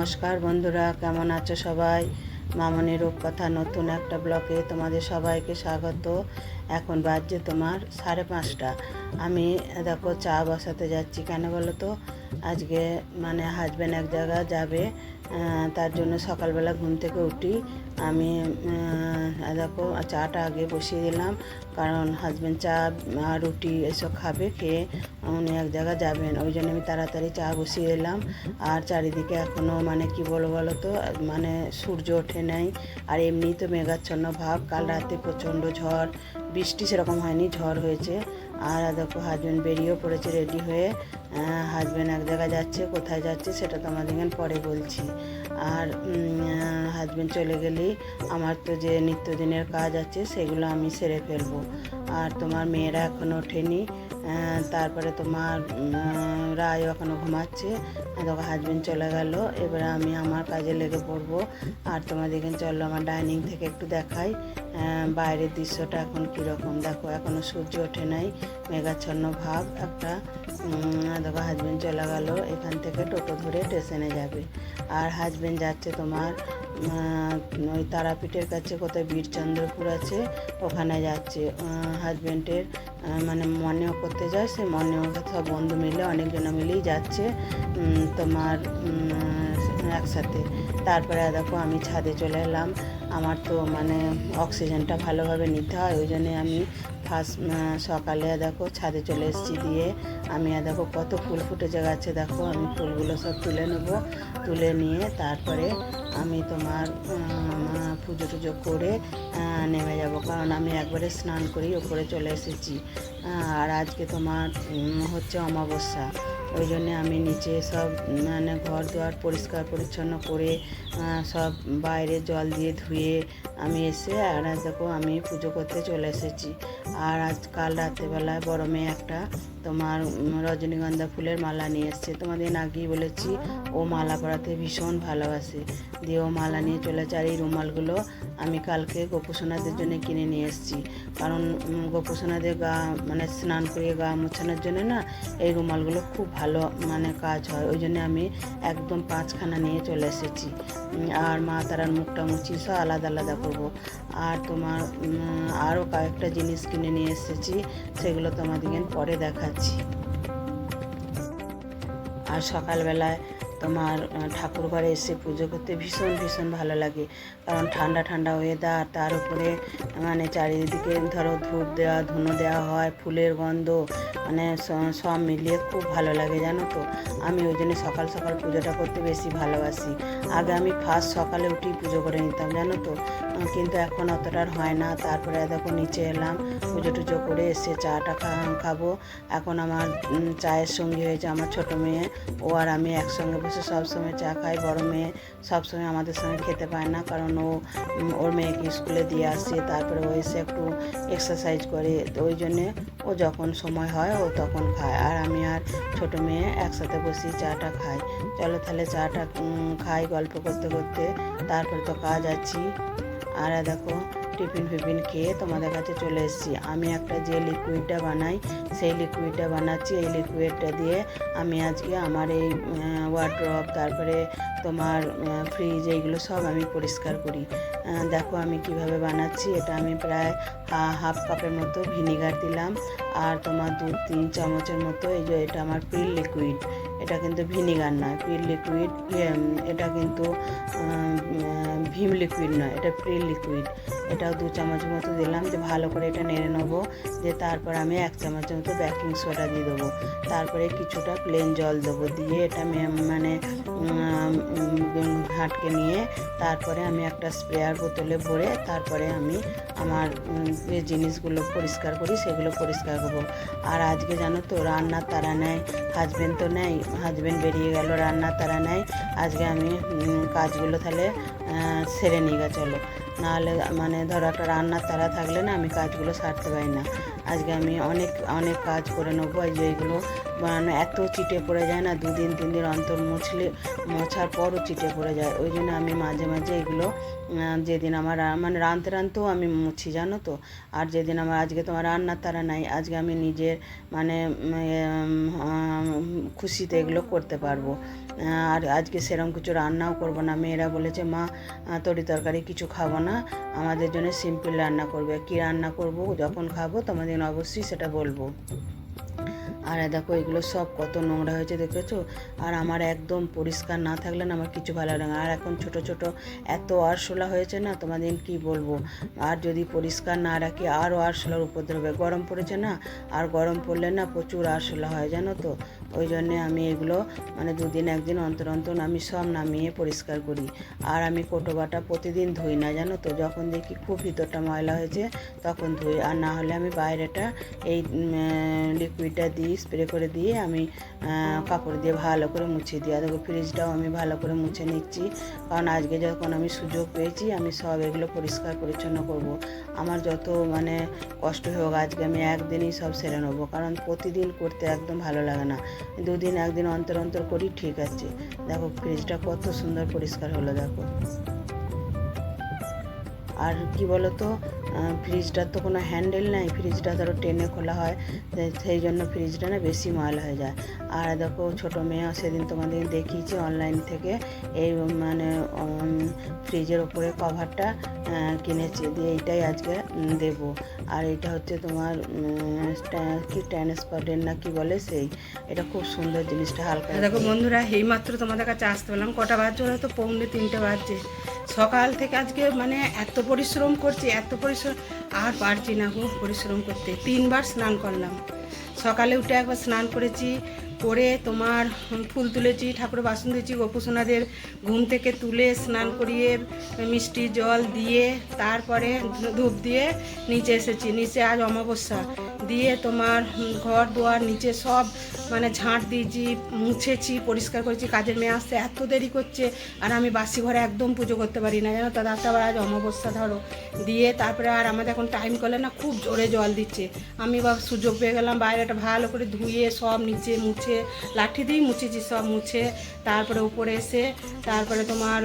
নমস্কার বন্ধুরা, কেমন আছো সবাই? মামনি রূপকথা নতুন একটা ব্লকে তোমাদের সবাইকে স্বাগত। এখন বাজছে তোমার সাড়ে পাঁচটা। আমি দেখো চা বসাতে যাচ্ছি, কেন বলো তো? আজকে মানে হাজব্যান্ড এক জায়গা যাবে তার জন্য সকালবেলা ঘুম থেকে উঠি। আমি দেখো চাটা আগে বসিয়ে দিলাম, কারণ হাজব্যান্ড চা রুটি এসব খাবে, খেয়ে উনি এক জায়গা যাবেন। ওই জন্য আমি তাড়াতাড়ি চা বসিয়ে দিলাম। আর চারিদিকে এখনও মানে কি বলো বলো তো মানে সূর্য ওঠে নাই, আর এমনি তো মেঘাচ্ছন্ন ভাব। কাল রাতে প্রচণ্ড ঝড়, বৃষ্টি সেরকম হয়নি, ঝড় হয়েছে। আর দেখো হাজব্যান্ড বেরিয়েও পড়েছে রেডি হয়ে হাজব্যান্ড এক জায়গায় যাচ্ছে, কোথায় যাচ্ছে সেটা তো তোমাদের পরে বলছি। আর হাজব্যান্ড চলে গেলেই আমার তো যে নিত্যদিনের কাজ আছে সেগুলো আমি সেরে ফেলব। আর তোমার মেয়েরা এখনও ওঠেনি তারপরে তোমার উম, রায় এখনও ঘুমাচ্ছে। দেখো হাজব্যান্ড চলে গেল। এবারে আমি আমার কাজে লেগে পড়ব। আর তোমাদেরকে চলো আমার ডাইনিং থেকে একটু দেখাই। বাইরের দৃশ্যটা এখন কীরকম? দেখো এখনও সূর্য ওঠে নাই। মেঘাচ্ছন্ন ভাব একটা। দেখো হাজব্যান্ড চলে গেল। এখান থেকে টোটো ধরে স্টেশনে যাবে। আর হাজব্যান্ড যাচ্ছে তোমার ওই তারাপীঠের কাছে কোথায় বীরচন্দ্রপুর আছে, ওখানে যাচ্ছে। হাজব্যান্ডের মানে মনেও করতে যায়, সে মনেও সব বন্ধু মিলে অনেকজন মিলেই যাচ্ছে তোমার একসাথে। তারপরে দেখো আমি ছাদে চলে এলাম। আমার তো মানে অক্সিজেনটা ভালোভাবে নিতে হয়, ওই জন্যে আমি ফার্স্ট সকালে দেখো ছাদে চলে এসেছি দিয়ে। আমি দেখো কত ফুল ফুটেছে গাছে, দেখো আমি ফুলগুলো সব তুলে নেব, তুলে নিয়ে তারপরে আমি তোমার পুজো টুজো করে নেমে যাব। কারণ আমি একবারে স্নান করি, ওপরে চলে এসেছি। আর আজকে তোমার হচ্ছে অমাবস্যা। ওই জন্যে আমি নিচে সব মানে ঘর দুয়ার পরিষ্কার পরিচ্ছন্ন করে সব বাইরে জল দিয়ে ধুয়ে আমি এসে আর আজ দেখো আমি পুজো করতে চলে এসেছি। আর আজ কাল রাত্রেবেলায় বড় মেয়ে একটা তোমার রজনীগন্ধা ফুলের মালা নিয়ে এসছে। তোমাদের আগেই বলেছি, ও মালা পরাতে ভীষণ ভালোবাসে। দিয়ে ও মালা নিয়ে চলেছে আর এই রুমালগুলো আমি কালকে গোপুসোনাদের জন্য কিনে নিয়ে এসেছি। কারণ গোপুসোনাদের গা মানে স্নান করিয়ে গা মোছানোর জন্য না এই রুমালগুলো খুব ভালো মানে কাজ হয়। ওই জন্য আমি একদম পাঁচখানা নিয়ে চলে এসেছি। আর মা তারার মুখটা মুছি সব আলাদা আলাদা করব। আর তোমার আরও কয়েকটা জিনিস কিনে নিয়ে এসেছি, সেগুলো তোমাদেরকে পরে দেখাচ্ছি। আর সকালবেলায় তোমার ঠাকুর ঘরে এসে পুজো করতে ভীষণ ভীষণ ভালো লাগে। কারণ ঠান্ডা ঠান্ডা ওয়েদার তার উপরে মানে চারিদিকে ধরো ধূপ দেওয়া, ধুনো দেওয়া হয়, ফুলের গন্ধ মানে সব মিলিয়ে খুব ভালো লাগে, জানো তো? আমি ওই জন্য সকাল সকাল পুজোটা করতে বেশি ভালোবাসি। আগে আমি ফার্স্ট সকালে উঠেই পুজো করে নিতাম, জানো তো? কিন্তু এখন অতটা হয় না। তারপরে দেখো নিচে এলাম, পুজো টুজো করে এসে চাটা খাব। এখন আমার চায়ের সঙ্গী হয়েছে আমার ছোট মেয়ে। ও আর আমি একসঙ্গে বসে সবসময় চা খাই। বড় মেয়ে সবসময় আমাদের সঙ্গে খেতে পায় না, কারণ ও ওর মেয়েকে স্কুলে দিয়ে আসে তারপরে ও এসে একটু এক্সারসাইজ করে। ওই জন্যে ও যখন সময় হয়, ও তখন খায়। আর আমি আর ছোট মেয়ে একসাথে বসি চাটা খাই। চলো তাহলে চাটা খাই গল্প করতে করতে। তারপরে তো কাজ আছি। আর দেখো, টিফিন ফিফিন খেয়ে তোমাদের কাছে চলে এসেছি। আমি একটা যে লিকুইডটা বানাই, সেই লিকুইডটা বানাচ্ছি। এই লিকুইডটা দিয়ে আমি আজকে আমার এই ওয়ার্ড্রপ তারপরে তোমার ফ্রিজ এইগুলো সব আমি পরিষ্কার করি। দেখো আমি কীভাবে বানাচ্ছি। এটা আমি প্রায় হাফ কাপের মতো ভিনিগার দিলাম। আর তোমার দু, তিন চামচের মতো এই যে এটা আমার প্রিল লিকুইড এটা কিন্তু ভিনিগার নয় পিল লিকুইড এটা কিন্তু ভীম লিকুইড নয়, এটা প্রিল লিকুইড এটাও দু চামচের মতো দিলাম, যে ভালো করে এটা নেড়ে নেব। যে তারপর আমি এক চামচের মতো বেকিং সোডা দিয়ে দেবো। তারপরে কিছুটা প্লেন জল দেবো দিয়ে এটা মানে ঘাটকে নিয়ে তারপরে আমি একটা স্প্রেয়ার বোতলে ভরে তারপরে আমি আমার যে জিনিসগুলো পরিষ্কার করি সেগুলো পরিষ্কার করব। আর আজকে জানো তো রান্নার তারা নেয় হাজব্যান্ড তো নেই হাজব্যান্ড বেরিয়ে গেল রান্নার তারা নেয়। আজকে আমি কাজগুলো তাহলে সেরে নিয়ে গে, চলো। নাহলে মানে ধরো একটা রান্নার তারা থাকলে না আমি কাজগুলো সারতে পারি না। আজকে আমি অনেক অনেক কাজ করে নেব, এই যে এইগুলো মানে এত চিটে পড়ে যায় না, দুদিন, তিন দিন অন্তর মুছলে, মোছার পরও চিটে পড়ে যায়। ওই জন্য আমি মাঝে মাঝে এগুলো যেদিন আমার মানে রাঁধতে রাঁধতেও আমি মুছি, জানো তো? আর যেদিন আমার, আজকে তোমার রান্নার তারা নাই, আজকে আমি নিজের মানে খুশিতে এগুলো করতে পারব। আর আজকে সেরকম কিছু রান্নাও করব না। মেয়েরা বলেছে, মা তরি তরকারি কিছু খাব না, আমাদের জন্য সিম্পল রান্না করবে। কি রান্না করব, যখন খাব তোমাদের অবশ্যই সেটা বলব। আর দেখো, এগুলো সব কত নোংরা হয়েছে, দেখেছ? আর আমার একদম পরিষ্কার না থাকলে না আমার কিছু ভালো লাগে না। আর এখন ছোট ছোট এত আরশোলা হয়েছে না, তোমাদের কি বলব? আর যদি পরিষ্কার না রাখি, আরও আরশোলার উপদ্রবে গরম পড়েছে না? আর গরম পড়লে না প্রচুর আরশোলা হয়, জানো তো? ওই জন্যে আমি এগুলো মানে দুদিন একদিন অন্তর অন্তর আমি সব নামিয়ে পরিষ্কার করি। আর আমি কোটো বাটা প্রতিদিন ধুই না, জানো তো? যখন দেখি খুব ভিতরটা ময়লা হয়েছে, তখন ধুই। আর না হলে আমি বাইরেটা এই লিকুইডটা দিই স্প্রে করে দিয়ে আমি কাপড় দিয়ে ভালো করে মুছে দিই। আর দেখো ফ্রিজটাও আমি ভালো করে মুছে নিচ্ছি। কারণ আজকে যখন আমি সুযোগ পেয়েছি, আমি সব এগুলো পরিষ্কার পরিচ্ছন্ন করব। আমার যত মানে কষ্ট হোক, আজকে আমি একদিনই সব সেরে নেব। কারণ প্রতিদিন করতে একদম ভালো লাগে না। দুদিন, একদিন অন্তর অন্তর করি, ঠিক আছে। দেখো ফ্রিজটা কত সুন্দর পরিষ্কার হলো, দেখো। আর কি বলতো ফ্রিজটার তো কোনো হ্যান্ডেল নাই ফ্রিজটা ধরো টেনে খোলা হয় সেই জন্য ফ্রিজটা না বেশি ময়লা হয়ে যায়। আর দেখো ছোটো মেয়ে সেদিন তোমাদের দেখিয়েছি অনলাইন থেকে এই মানে ফ্রিজের ওপরে কভারটা কিনেছি দিয়ে এইটাই আজকে দেবো। আর এটা হচ্ছে তোমার কি ট্রান্সপারেন্ট না কি বলে সেই এটা খুব সুন্দর জিনিসটা হালকা দেখো বন্ধুরা এইমাত্র তোমাদের কাছে আসতে পেলাম কটা বাজছে? হয়তো পৌনে তিনটে বাজছে। সকাল থেকে আজকে মানে এত পরিশ্রম করছি, এত পরিশ্রম, আর পারছি না গো পরিশ্রম করতে। তিনবার স্নান করলাম। সকালে উঠে একবার স্নান করেছি করে তোমার ফুল তুলেছি, ঠাকুরের বাসন দিয়েছি গোপুসোনাদের ঘুম থেকে তুলে স্নান করিয়ে মিষ্টি জল দিয়ে তারপরে ধূপ দিয়ে নিচে এসেছি। নিচে আজ অমাবস্যা। দিয়ে তোমার ঘর দুয়ার নিচে সব মানে ঝাঁট দিয়েছি, মুছেছি, পরিষ্কার করেছি, কাজের মেয়ে আসতে এত দেরি করছে আর আমি বাসি ঘরে একদম পুজো করতে পারি না। জানো তো তাতে আবার আজ অমাবস্যা, ধরো। দিয়ে তারপরে আর আমাদের এখন টাইম করলে না খুব জোরে জল দিচ্ছে। আমি বা সুযোগ পেয়ে গেলাম, বাইরেটা ভালো করে ধুয়ে সব নিচে মুছে লাঠি দিয়েই মুছেছি সব মুছে। তারপরে উপরে এসে, তারপরে তোমার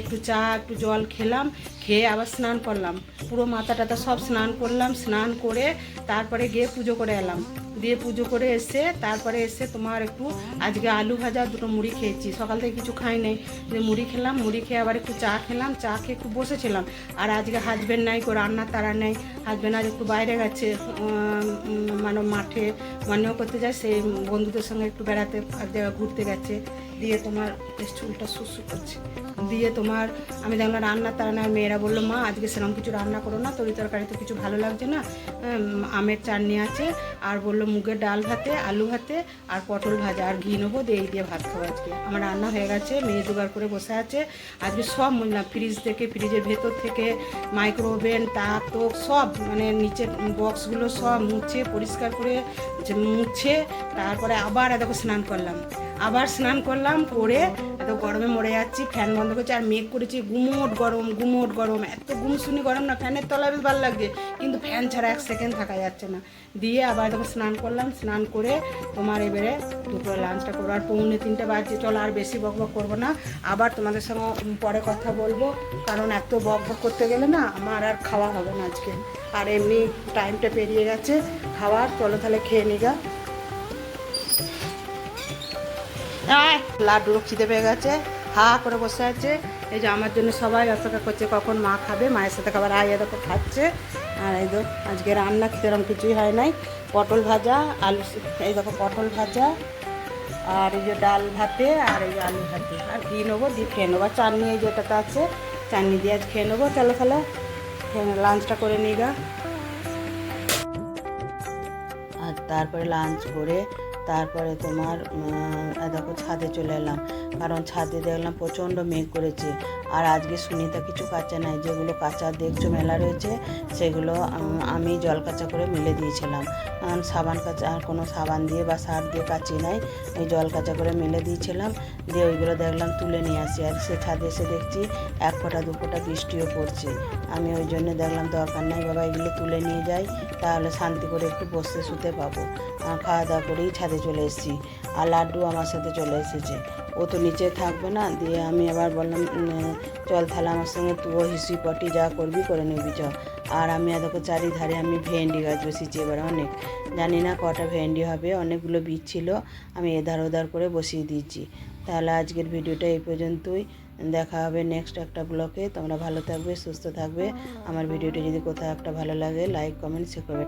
একটু চা, একটু জল খেলাম, খেয়ে আবার স্নান করলাম। পুরো মাথা টাতা সব স্নান করলাম, স্নান করে তারপরে গিয়ে পুজো করে এলাম। দিয়ে পুজো করে এসে তারপরে এসে তোমার একটু আজকে আলু ভাজা দুটো মুড়ি খেয়েছি। সকাল থেকে কিছু খাই নাই। যে মুড়ি খেলাম, মুড়ি খেয়ে আবার একটু চা খেলাম, চা খেয়ে একটু বসেছিলাম। আর আজকে হাজব্যান্ড নাই কো রান্নার তারা নেই। হাজবেন্ড আজ একটু বাইরে গেছে মানে মাঠে মানেও করতে যায়। সেই বন্ধুদের সঙ্গে একটু বেড়াতে এক জায়গায় ঘুরতে গেছে। দিয়ে তোমার চুলটা শুশু করছে। দিয়ে তোমার, আমি দেখলাম রান্নার তারা নাই। মেয়েরা বলল, মা, আজকে সেরকম কিছু রান্না করো না। তরি তরকারি তো কিছু ভালো লাগছে না। আমের চাটনি আছে। আর বলল মুগের ডাল ভাতে, আলু ভাতে আর পটল ভাজা। আর ঘি নেব, দিয়ে এই দিয়ে ভাত খাব আজকে। আমার রান্না হয়ে গেছে, মেয়ে জোগাড় করে বসে আছে। আজকে সব মহিলা ফ্রিজ থেকে ফ্রিজের ভেতর থেকে মাইক্রোওভেন তাপ তোপ সব মানে নিচের বক্সগুলো সব মুছে, পরিষ্কার করে, মুছে তারপরে আবার দেখো স্নান করলাম। আবার স্নান করলাম করে এত গরমে মরে যাচ্ছি, ফ্যান বন্ধ করছি, আর মেঘ করেছি, গুমোট গরম গুমোট গরম, এত গুম শুনি গরম না, ফ্যানের তলায় বেশ ভালো লাগছে, কিন্তু ফ্যান ছাড়া এক সেকেন্ড থাকা যাচ্ছে না। দিয়ে আবার দেখো স্নান করলাম, স্নান করে তোমার এবারে দুপুরে লাঞ্চটা করব, আর পৌনে তিনটে বাজছে, চলো আর বেশি বক বক করব না, আবার তোমাদের সঙ্গে পরে কথা বলব, কারণ এত বক বক করতে গেলে না আমার আর খাওয়া হবে না আজকে। আর এমনি টাইমটা পেরিয়ে গেছে, খাওয়ার, চলো তাহলে খেয়ে নিগা লাড্ডু খিদে পেয়ে গেছে, হা করে বসে আছে। এই যে আমার জন্য সবাই অপেক্ষা করছে, কখন মা খাবে, মায়ের সাথে খাবার, আয় এ দেখো খাচ্ছে। আর এই দেখো, আজকে রান্না সেরকম কিছুই হয় নাই। পটল ভাজা, আলু এই দেখো পটল ভাজা, আর এই যে ডাল ভাতে, আর এই আলু ভাতে। আর ঘি নেব দিয়ে খেয়ে নেব। চাটনি এই যেটাতে আছে, চাটনি দিয়ে আজ খেয়ে নেব। চলো তাহলে লাঞ্চটা করে নিই গা। আর তারপরে লাঞ্চ করে তারপরে তোমার দেখো ছাদে চলে এলাম। কারণ ছাদে দেখলাম প্রচণ্ড মেঘ করেছে। আর আজকে সুনিতা কিছু কাঁচা নাই। যেগুলো কাঁচা দেখছ মেলা রয়েছে, সেগুলো আমি জল কাঁচা করে মিলে দিয়েছিলাম। সাবান কাঁচা, আর কোনো সাবান দিয়ে বা সার দিয়ে কাচি নাই ওই জল কাঁচা করে মেলে দিয়েছিলাম। দিয়ে ওইগুলো দেখলাম তুলে নিয়ে আসি। আর সে ছাদে এসে দেখছি এক ফোঁটা, দু ফোঁটা বৃষ্টিও পড়ছে। আমি ওই জন্য দেখলাম দরকার নাই, বাবা এগুলো তুলে নিয়ে যাই। তাহলে শান্তি করে একটু বসতে শুতে পাবো। খাওয়া দাওয়া করেই ছাদে চলে এসেছি। আর লাড্ডু আমার সাথে চলে এসেছে। ও তো নিচে থাকবে না, দিয়ে আমি আবার বললাম চল তাহলে আমার সঙ্গে তুও হিসি পটি যা করবি করে নিবি চ আর আমি দেখো চারিধারে আমি ভেন্ডি গাছ বসিয়েছি এবার অনেক। জানি না কটা ভেন্ডি হবে, অনেকগুলো বীজ ছিল, আমি এধার ওধার করে বসিয়ে দিয়েছি। তাহলে আজকের ভিডিওটা এই পর্যন্তই। দেখা হবে নেক্সট একটা ব্লকে তোমরা ভালো থাকবে, সুস্থ থাকবে। আমার ভিডিওটি যদি কোথাও একটা ভালো লাগে লাইক কমেন্ট শেয়ার করবে।